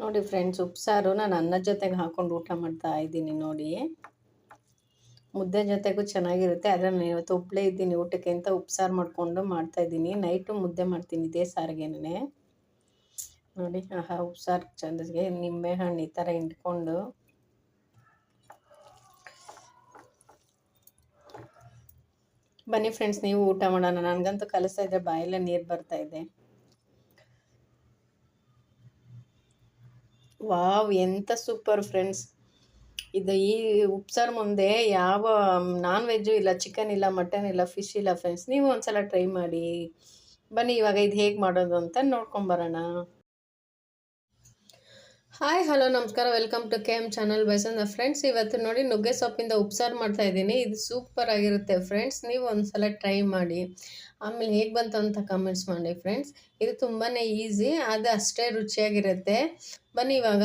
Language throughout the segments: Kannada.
ನೋಡಿ ಫ್ರೆಂಡ್ಸ್ ಉಪ್ಸಾರು ನಾನು ಅನ್ನದ ಜೊತೆಗೆ ಹಾಕೊಂಡು ಊಟ ಮಾಡ್ತಾ ಇದ್ದೀನಿ ನೋಡಿ. ಮುದ್ದೆ ಜೊತೆಗೂ ಚೆನ್ನಾಗಿರುತ್ತೆ, ಆದರೆ ನಾನು ಇವತ್ತು ಒಬ್ಬಳೇ ಇದ್ದೀನಿ ಊಟಕ್ಕೆ ಅಂತ ಉಪ್ಸಾರು ಮಾಡಿಕೊಂಡು ಮಾಡ್ತಾ ಇದ್ದೀನಿ. ನೈಟು ಮುದ್ದೆ ಮಾಡ್ತೀನಿ ಇದೇ ಸಾರಿಗೆನೇ. ನೋಡಿ, ಆಹಾ, ಉಪ್ಸಾರು ಚಂದಗೆ ನಿಂಬೆ ಹಣ್ಣು ಈ ಥರ ಹಿಂಡ್ಕೊಂಡು. ಬನ್ನಿ ಫ್ರೆಂಡ್ಸ್ ನೀವು ಊಟ ಮಾಡೋಣ. ನನಗಂತೂ ಕಲಿಸ್ತಾ ಇದ್ರೆ ಬಾಯಲ್ಲೇ ನೀರು ಬರ್ತಾ ವಾವ್ ಎಂಥ ಸೂಪರ್ ಫ್ರೆಂಡ್ಸ್. ಇದು ಈ ಉಪ್ಸಾರು ಮುಂದೆ ಯಾವ ನಾನ್ ವೆಜ್ಜು ಇಲ್ಲ ಚಿಕನ್ ಇಲ್ಲ ಮಟನ್ ಇಲ್ಲ ಫಿಶ್ ಇಲ್ಲ ಫ್ರೆಂಡ್ಸ್ ನೀವು ಒಂದ್ಸಲ ಟ್ರೈ ಮಾಡಿ. ಬನ್ನಿ, ಇವಾಗ ಇದು ಹೇಗೆ ಮಾಡೋದು ಅಂತ ನೋಡ್ಕೊಂಬರೋಣ ಹಾಯ್ ಹಲೋ ನಮಸ್ಕಾರ. Welcome to K M channel ಬೈಸಂದ friends ಇವತ್ತು ನೋಡಿ ನುಗ್ಗೆ ಸೊಪ್ಪಿಂದ ಉಪ್ಸಾರು ಮಾಡ್ತಾ ಇದ್ದೀನಿ. ಇದು ಸೂಪರ್ ಆಗಿರುತ್ತೆ ಫ್ರೆಂಡ್ಸ್ ನೀವು ಒಂದ್ಸಲ ಟ್ರೈ ಮಾಡಿ. ಆಮೇಲೆ ಹೇಗೆ ಬಂತು ಅಂತ ಕಮೆಂಟ್ಸ್ ಮಾಡಿ ಫ್ರೆಂಡ್ಸ್ ಇದು ತುಂಬಾ ಈಸಿ ಅದು ಅಷ್ಟೇ ರುಚಿಯಾಗಿರುತ್ತೆ. ಬನ್ನಿ ಇವಾಗ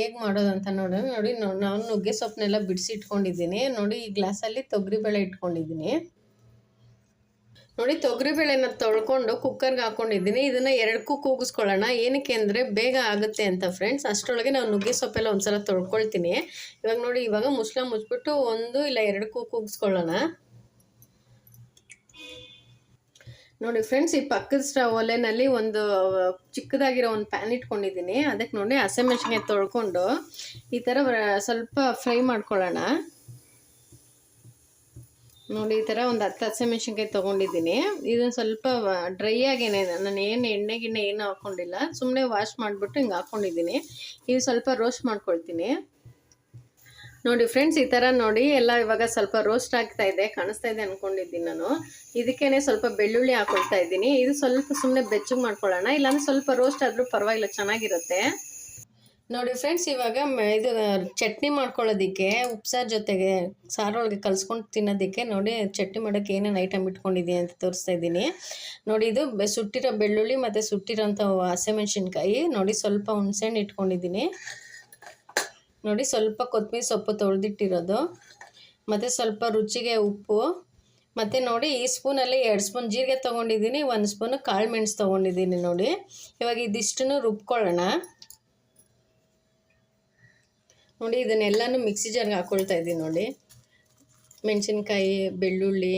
ಹೇಗೆ ಮಾಡೋದು ಅಂತ ನೋಡಿ ನೋಡಿ ನಾನು ನುಗ್ಗೆ ಸೊಪ್ಪನ್ನೆಲ್ಲ ಬಿಡಿಸಿ ಇಟ್ಕೊಂಡಿದ್ದೀನಿ ನೋಡಿ, ಈ ಗ್ಲಾಸಲ್ಲಿ ತೊಗರಿಬೇಳೆ ಇಟ್ಕೊಂಡಿದ್ದೀನಿ. ನೋಡಿ, ತೊಗರಿಬೇಳೆನ ತೊಳ್ಕೊಂಡು ಕುಕ್ಕರ್ಗೆ ಹಾಕೊಂಡಿದ್ದೀನಿ. ಇದನ್ನು ಎರಡಕ್ಕೂ ಕೂಗಿಸ್ಕೊಳ್ಳೋಣ. ಏನಕ್ಕೆ ಅಂದರೆ ಬೇಗ ಆಗುತ್ತೆ ಅಂತ ಫ್ರೆಂಡ್ಸ್ ಅಷ್ಟರೊಳಗೆ ನಾವು ನುಗ್ಗೆ ಸೊಪ್ಪೆಲ್ಲ ಒಂದು ಸಲ ತೊಳ್ಕೊಳ್ತೀನಿ. ಇವಾಗ ನೋಡಿ, ಇವಾಗ ಮುಸ್ಲ ಮುಚ್ಬಿಟ್ಟು ಒಂದು ಇಲ್ಲ ಎರಡಕ್ಕೂ ಕೂಗಿಸ್ಕೊಳ್ಳೋಣ. ನೋಡಿ ಫ್ರೆಂಡ್ಸ್ ಈ ಪಕ್ಕದ ಸ್ಟವ್ ಒಲೆನಲ್ಲಿ ಒಂದು ಚಿಕ್ಕದಾಗಿರೋ ಒಂದು ಪ್ಯಾನ್ ಇಟ್ಕೊಂಡಿದ್ದೀನಿ. ಅದಕ್ಕೆ ನೋಡಿ ಹಸಿಮೆಣ್ಸಿನ್ಕಾಯಿ ತೊಳ್ಕೊಂಡು ಈ ಥರ ಸ್ವಲ್ಪ ಫ್ರೈ ಮಾಡ್ಕೊಳ್ಳೋಣ. ನೋಡಿ, ಈ ಥರ ಒಂದು ಹತ್ತು ಹಸಿಮೆಣ್ಸಿನ್ಕಾಯಿ ತೊಗೊಂಡಿದ್ದೀನಿ. ಇದನ್ನು ಸ್ವಲ್ಪ ಡ್ರೈ ಆಗೇನೆ, ನಾನು ಏನು ಎಣ್ಣೆ ಗಿಣ್ಣೆ ಏನು ಹಾಕ್ಕೊಂಡಿಲ್ಲ ಸುಮ್ಮನೆ ವಾಶ್ ಮಾಡಿಬಿಟ್ಟು ಹಿಂಗೆ ಹಾಕ್ಕೊಂಡಿದ್ದೀನಿ ಇದು ಸ್ವಲ್ಪ ರೋಸ್ಟ್ ಮಾಡ್ಕೊಳ್ತೀನಿ. ನೋಡಿ ಫ್ರೆಂಡ್ಸ್ ಈ ಥರ ನೋಡಿ, ಎಲ್ಲ ಇವಾಗ ಸ್ವಲ್ಪ ರೋಸ್ಟ್ ಆಗ್ತಾ ಇದೆ, ಕಾಣಿಸ್ತಾ ಇದೆ ಅಂದ್ಕೊಂಡಿದ್ದೀನಿ ನಾನು. ಇದಕ್ಕೇನೆ ಸ್ವಲ್ಪ ಬೆಳ್ಳುಳ್ಳಿ ಹಾಕೊಳ್ತಾ ಇದ್ದೀನಿ. ಇದು ಸ್ವಲ್ಪ ಸುಮ್ಮನೆ ಬೆಚ್ಚಗೆ ಮಾಡ್ಕೊಳ್ಳೋಣ. ಇಲ್ಲಾಂದ್ರೆ ಸ್ವಲ್ಪ ರೋಸ್ಟ್ ಆದರೂ ಪರವಾಗಿಲ್ಲ, ಚೆನ್ನಾಗಿರುತ್ತೆ. ನೋಡಿ ಫ್ರೆಂಡ್ಸ್ ಇವಾಗ ಇದು ಚಟ್ನಿ ಮಾಡ್ಕೊಳ್ಳೋದಕ್ಕೆ, ಉಪ್ಸಾರು ಜೊತೆಗೆ ಸಾರೊಳಗೆ ಕಲಿಸ್ಕೊಂಡು ತಿನ್ನೋದಕ್ಕೆ ನೋಡಿ ಚಟ್ನಿ ಮಾಡೋಕ್ಕೆ ಏನೇನು ಐಟಮ್ ಇಟ್ಕೊಂಡಿದ್ದೀನಿ ಅಂತ ತೋರಿಸ್ತಾ ಇದ್ದೀನಿ. ನೋಡಿ ಇದು ಸುಟ್ಟಿರೋ ಬೆಳ್ಳುಳ್ಳಿ ಮತ್ತು ಸುಟ್ಟಿರೋಂಥ ಹಸಿಮೆಣ್ಸಿನ್ಕಾಯಿ ನೋಡಿ ಸ್ವಲ್ಪ ಹುಣಸೆಹಣ್ಣು ಇಟ್ಕೊಂಡಿದ್ದೀನಿ. ನೋಡಿ ಸ್ವಲ್ಪ ಕೊತ್ತಂಬರಿ ಸೊಪ್ಪು ತೊಳೆದಿಟ್ಟಿರೋದು. ಮತ್ತು ಸ್ವಲ್ಪ ರುಚಿಗೆ ಉಪ್ಪು. ಮತ್ತು ನೋಡಿ ಈ ಸ್ಪೂನಲ್ಲಿ ಎರಡು ಸ್ಪೂನ್ ಜೀರಿಗೆ ತೊಗೊಂಡಿದ್ದೀನಿ, ಒಂದು ಸ್ಪೂನು ಕಾಳು ಮೆಣಸು ತೊಗೊಂಡಿದ್ದೀನಿ ನೋಡಿ. ಇವಾಗ ಇದಿಷ್ಟನ್ನು ರುಬ್ಕೊಳ್ಳೋಣ. ನೋಡಿ, ಇದನ್ನೆಲ್ಲನೂ ಮಿಕ್ಸಿ ಜಾರ್ಗೆ ಹಾಕ್ಕೊಳ್ತಾ ಇದ್ದೀನಿ ನೋಡಿ. ಮೆಣಸಿನ್ಕಾಯಿ, ಬೆಳ್ಳುಳ್ಳಿ,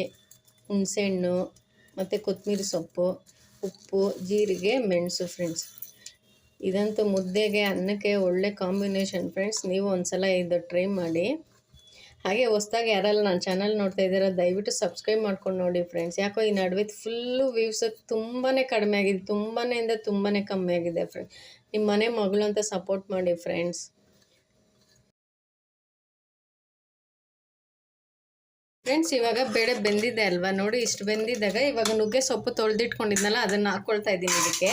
ಹುಣಸೆಹಣ್ಣು, ಮತ್ತು ಕೊತ್ತಂಬರಿ ಸೊಪ್ಪು, ಉಪ್ಪು, ಜೀರಿಗೆ, ಮೆಣಸು ಫ್ರೆಂಡ್ಸ್ ಇದಂತೂ ಮುದ್ದೆಗೆ, ಅನ್ನಕ್ಕೆ ಒಳ್ಳೆ ಕಾಂಬಿನೇಷನ್ ಫ್ರೆಂಡ್ಸ್ ನೀವು ಒಂದ್ಸಲ ಇದು ಟ್ರೈ ಮಾಡಿ. ಹಾಗೆ ಹೊಸ್ದಾಗಿ ಯಾರಲ್ಲ ನನ್ನ ಚಾನಲ್ ನೋಡ್ತಾ ಇದ್ದೀರಾ, ದಯವಿಟ್ಟು ಸಬ್ಸ್ಕ್ರೈಬ್ ಮಾಡ್ಕೊಂಡು ನೋಡಿ ಫ್ರೆಂಡ್ಸ್ ಯಾಕೋ ಈ ನಡುವೆ ಫುಲ್ಲು ವ್ಯೂಸ್ ತುಂಬಾ ಕಡಿಮೆ ಆಗಿದೆ. ತುಂಬಾ ಇಂದ ತುಂಬಾ ಕಮ್ಮಿ ಆಗಿದೆ ಫ್ರೆಂಡ್ಸ್ ನಿಮ್ಮ ಮನೆ ಮಗಳು ಅಂತ ಸಪೋರ್ಟ್ ಮಾಡಿ ಫ್ರೆಂಡ್ಸ್ ಫ್ರೆಂಡ್ಸ್ ಇವಾಗ ಬೇಳೆ ಬೆಂದಿದೆ ಅಲ್ವಾ? ನೋಡಿ, ಇಷ್ಟು ಬೆಂದಿದ್ದಾಗ ಇವಾಗ ನುಗ್ಗೆ ಸೊಪ್ಪು ತೊಳೆದಿಟ್ಕೊಂಡಿದ್ನಲ್ಲ, ಅದನ್ನು ಹಾಕ್ಕೊಳ್ತಾ ಇದ್ದೀನಿ ಇದಕ್ಕೆ.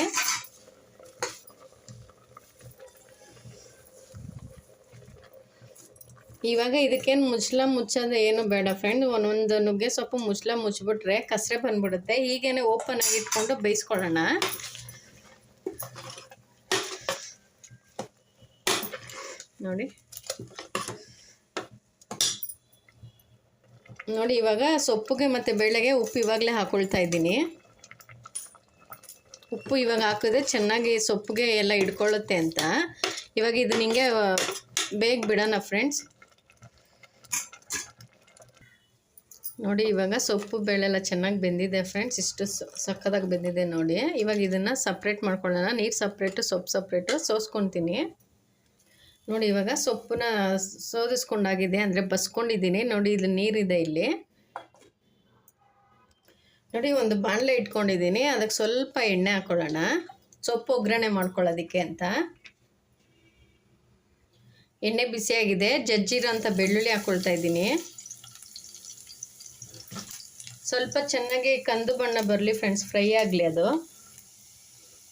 ಇವಾಗ ಇದಕ್ಕೇನು ಮುಚ್ಚಲ ಮುಚ್ಚೋದು ಏನು ಬೇಡ ಫ್ರೆಂಡ್ ಒಂದೊಂದು ನುಗ್ಗೆ ಸೊಪ್ಪು ಮುಚ್ಚಲ ಮುಚ್ಚಿಬಿಟ್ರೆ ಕಸರೆ ಬಂದ್ಬಿಡುತ್ತೆ. ಹೀಗೇನೆ ಓಪನ್ ಆಗಿ ಇಟ್ಕೊಂಡು ಬೇಯಿಸ್ಕೊಳ್ಳೋಣ. ನೋಡಿ. ನೋಡಿ, ಇವಾಗ ಸೊಪ್ಪುಗೆ ಮತ್ತು ಬೇಳೆಗೆ ಉಪ್ಪು ಇವಾಗಲೇ ಹಾಕೊಳ್ತಾ ಇದ್ದೀನಿ. ಉಪ್ಪು ಇವಾಗ ಹಾಕಿದ್ರೆ ಚೆನ್ನಾಗಿ ಸೊಪ್ಪಿಗೆ ಎಲ್ಲ ಹಿಡ್ಕೊಳ್ಳುತ್ತೆ ಅಂತ. ಇವಾಗ ಇದು ನಿಮಗೆ ಬೇಗ ಬಿಡೋಣ ಫ್ರೆಂಡ್ಸ್. ನೋಡಿ, ಇವಾಗ ಸೊಪ್ಪು ಬೇಳೆಲ್ಲ ಚೆನ್ನಾಗಿ ಬೆಂದಿದೆ ಫ್ರೆಂಡ್ಸ್. ಇಷ್ಟು ಸಕ್ಕದಾಗಿ ಬೆಂದಿದೆ ನೋಡಿ. ಇವಾಗ ಇದನ್ನು ಸಪ್ರೇಟ್ ಮಾಡ್ಕೊಳ್ಳೋಣ. ನೀರು ಸಪ್ರೇಟು ಸೊಪ್ಪು ಸಪ್ರೇಟು ಸೋಸ್ಕೊತೀನಿ. ನೋಡಿ ಇವಾಗ ಸೊಪ್ಪನ್ನ ಸೋದಿಸ್ಕೊಂಡಾಗಿದೆ, ಅಂದರೆ ಬಸ್ಕೊಂಡಿದ್ದೀನಿ. ನೋಡಿ ಇಲ್ಲಿ ನೀರಿದೆ ಇಲ್ಲಿ. ನೋಡಿ ಒಂದು ಬಾಣಲೆ ಇಟ್ಕೊಂಡಿದ್ದೀನಿ. ಅದಕ್ಕೆ ಸ್ವಲ್ಪ ಎಣ್ಣೆ ಹಾಕ್ಕೊಳ್ಳೋಣ ಸೊಪ್ಪು ಒಗ್ಗರಣೆ ಮಾಡ್ಕೊಳ್ಳೋದಕ್ಕೆ ಅಂತ. ಎಣ್ಣೆ ಬಿಸಿಯಾಗಿದೆ. ಜಜ್ಜಿರೋಂಥ ಬೆಳ್ಳುಳ್ಳಿ ಹಾಕ್ಕೊಳ್ತಾ ಇದ್ದೀನಿ. ಸ್ವಲ್ಪ ಚೆನ್ನಾಗಿ ಕಂದು ಬಣ್ಣ ಬರಲಿ ಫ್ರೆಂಡ್ಸ್, ಫ್ರೈ ಆಗಲಿ ಅದು.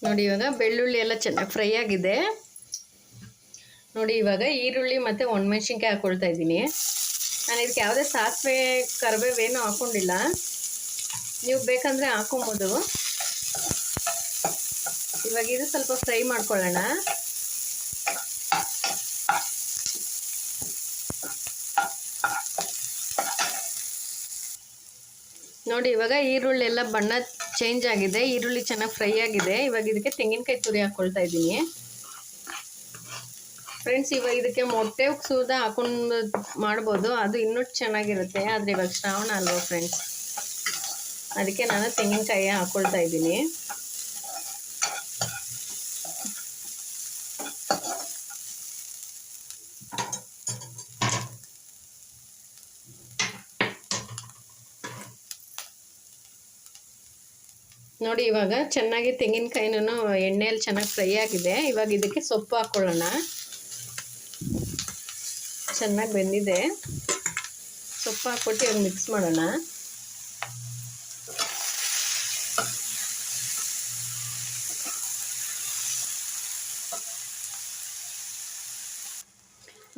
ನೋಡಿ ಇವಾಗ ಬೆಳ್ಳುಳ್ಳಿ ಎಲ್ಲ ಚೆನ್ನಾಗಿ ಫ್ರೈ ಆಗಿದೆ. ನೋಡಿ, ಇವಾಗ ಈರುಳ್ಳಿ ಮತ್ತು ಒಣಮೆಣ್ಸಿನ್ಕಾಯಿ ಹಾಕ್ಕೊಳ್ತಾ ಇದ್ದೀನಿ. ನಾನು ಇದಕ್ಕೆ ಯಾವುದೇ ಸಾಸಿವೆ, ಕರಿಬೇವೇನು ಹಾಕ್ಕೊಂಡಿಲ್ಲ ನೀವು ಬೇಕಂದರೆ ಹಾಕೊಬೋದು. ಇವಾಗ ಇದು ಸ್ವಲ್ಪ ಫ್ರೈ ಮಾಡ್ಕೊಳ್ಳೋಣ. ನೋಡಿ, ಇವಾಗ ಈರುಳ್ಳಿ ಎಲ್ಲ ಬಣ್ಣ ಚೇಂಜ್ ಆಗಿದೆ. ಈರುಳ್ಳಿ ಚೆನ್ನಾಗಿ ಫ್ರೈ ಆಗಿದೆ. ಇವಾಗ ಇದಕ್ಕೆ ತೆಂಗಿನಕಾಯಿ ತುರಿ ಹಾಕ್ಕೊಳ್ತಾ ಇದ್ದೀನಿ. ಫ್ರೆಂಡ್ಸ್ ಇವಾಗ ಇದಕ್ಕೆ ಮೊಟ್ಟೆ ಸೂದ ಹಾಕೊಂಡು ಮಾಡ್ಬೋದು. ಅದು ಇನ್ನೂ ಚೆನ್ನಾಗಿರುತ್ತೆ. ಆದರೆ ಇವಾಗ ಶ್ರಾವಣ ಅಲ್ವಾ ಫ್ರೆಂಡ್ಸ್ ಅದಕ್ಕೆ ನಾನು ತೆಂಗಿನಕಾಯಿ ಹಾಕ್ಕೊಳ್ತಾ ಇದ್ದೀನಿ. ನೋಡಿ ಇವಾಗ ಚೆನ್ನಾಗಿ ತೆಂಗಿನಕಾಯಿನೂ ಎಣ್ಣೆಯಲ್ಲಿ ಚೆನ್ನಾಗಿ ಫ್ರೈ ಆಗಿದೆ. ಇವಾಗ ಇದಕ್ಕೆ ಸೊಪ್ಪು ಹಾಕ್ಕೊಳ್ಳೋಣ ಚೆನ್ನಾಗಿ ಬೆಂದಿದೆ. ಸೊಪ್ಪು ಹಾಕ್ಬಿಟ್ಟು ಇವಾಗ ಮಿಕ್ಸ್ ಮಾಡೋಣ.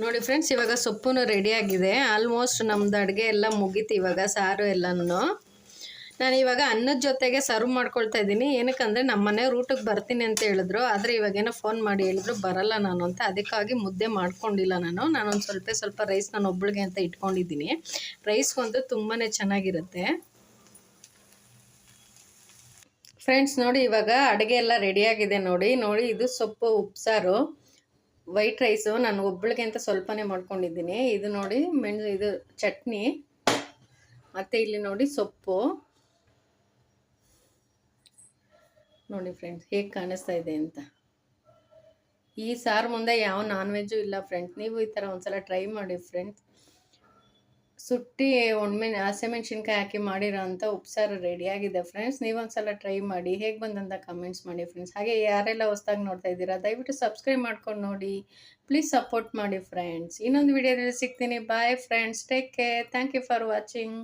ನೋಡಿ ಫ್ರೆಂಡ್ಸ್ ಇವಾಗ ಸೊಪ್ಪು ರೆಡಿ ಆಗಿದೆ. ಆಲ್ಮೋಸ್ಟ್ ನಮ್ದು ಅಡುಗೆ ಎಲ್ಲ ಮುಗೀತು ಇವಾಗ, ಸಾರು ಎಲ್ಲನೂ ನಾನು ಇವಾಗ ಅನ್ನದ ಜೊತೆಗೆ ಸರ್ವ್ ಮಾಡ್ಕೊಳ್ತಾ ಇದ್ದೀನಿ. ಏನಕ್ಕಂದರೆ ನಮ್ಮ ಮನೆ ಊಟಕ್ಕೆ ಬರ್ತೀನಿ ಅಂತ ಹೇಳಿದ್ರು. ಆದರೆ ಇವಾಗೇನೋ ಫೋನ್ ಮಾಡಿ ಹೇಳಿದ್ರು, ಬರಲ್ಲ ನಾನು ಅಂತ. ಅದಕ್ಕಾಗಿ ಮುದ್ದೆ ಮಾಡ್ಕೊಂಡಿಲ್ಲ ನಾನು. ನಾನೊಂದು ಸ್ವಲ್ಪ ಸ್ವಲ್ಪ ರೈಸ್ ನಾನು ಒಬ್ಬಳಿಗೆ ಅಂತ ಇಟ್ಕೊಂಡಿದ್ದೀನಿ. ರೈಸ್ಗಂತೂ ತುಂಬಾ ಚೆನ್ನಾಗಿರುತ್ತೆ. ಫ್ರೆಂಡ್ಸ್ ನೋಡಿ ಇವಾಗ ಅಡುಗೆ ಎಲ್ಲ ರೆಡಿಯಾಗಿದೆ ನೋಡಿ. ನೋಡಿ, ಇದು ಸೊಪ್ಪು, ಉಪ್ಸಾರು ವೈಟ್ ರೈಸು ನಾನು ಒಬ್ಬಳಿಗೆ ಅಂತ ಸ್ವಲ್ಪನೇ ಮಾಡ್ಕೊಂಡಿದ್ದೀನಿ. ಇದು ನೋಡಿ ಮೆಣ್ ಇದು ಚಟ್ನಿ. ಮತ್ತು ಇಲ್ಲಿ ನೋಡಿ ಸೊಪ್ಪು. ನೋಡಿ ಫ್ರೆಂಡ್ಸ್ ಹೇಗೆ ಕಾಣಿಸ್ತಾ ಇದೆ ಅಂತ. ಈ ಸಾರು ಮುಂದೆ ಯಾವ ನಾನ್ ವೆಜ್ಜು ಇಲ್ಲ ಫ್ರೆಂಡ್ಸ್ ನೀವು ಈ ಥರ ಒಂದ್ಸಲ ಟ್ರೈ ಮಾಡಿ ಫ್ರೆಂಡ್ಸ್ ಸುಟ್ಟಿ ಒಣಮೆ, ಹಸಿಮೆಣ್ಸಿನ್ಕಾಯಿ ಹಾಕಿ ಮಾಡಿರೋ ಅಂಥ ಉಪ್ಸಾರು ರೆಡಿಯಾಗಿದೆ ಫ್ರೆಂಡ್ಸ್ ನೀವೊಂದ್ಸಲ ಟ್ರೈ ಮಾಡಿ, ಹೇಗೆ ಬಂದಂತ ಕಮೆಂಟ್ಸ್ ಮಾಡಿ ಫ್ರೆಂಡ್ಸ್ ಹಾಗೆ ಯಾರೆಲ್ಲ ಹೊಸ್ದಾಗಿ ನೋಡ್ತಾ ಇದ್ದೀರಾ, ದಯವಿಟ್ಟು ಸಬ್ಸ್ಕ್ರೈಬ್ ಮಾಡ್ಕೊಂಡು ನೋಡಿ. ಪ್ಲೀಸ್ ಸಪೋರ್ಟ್ ಮಾಡಿ ಫ್ರೆಂಡ್ಸ್ ಇನ್ನೊಂದು ವಿಡಿಯೋದಲ್ಲಿ ಸಿಗ್ತೀನಿ. Bye friends take care thank you for watching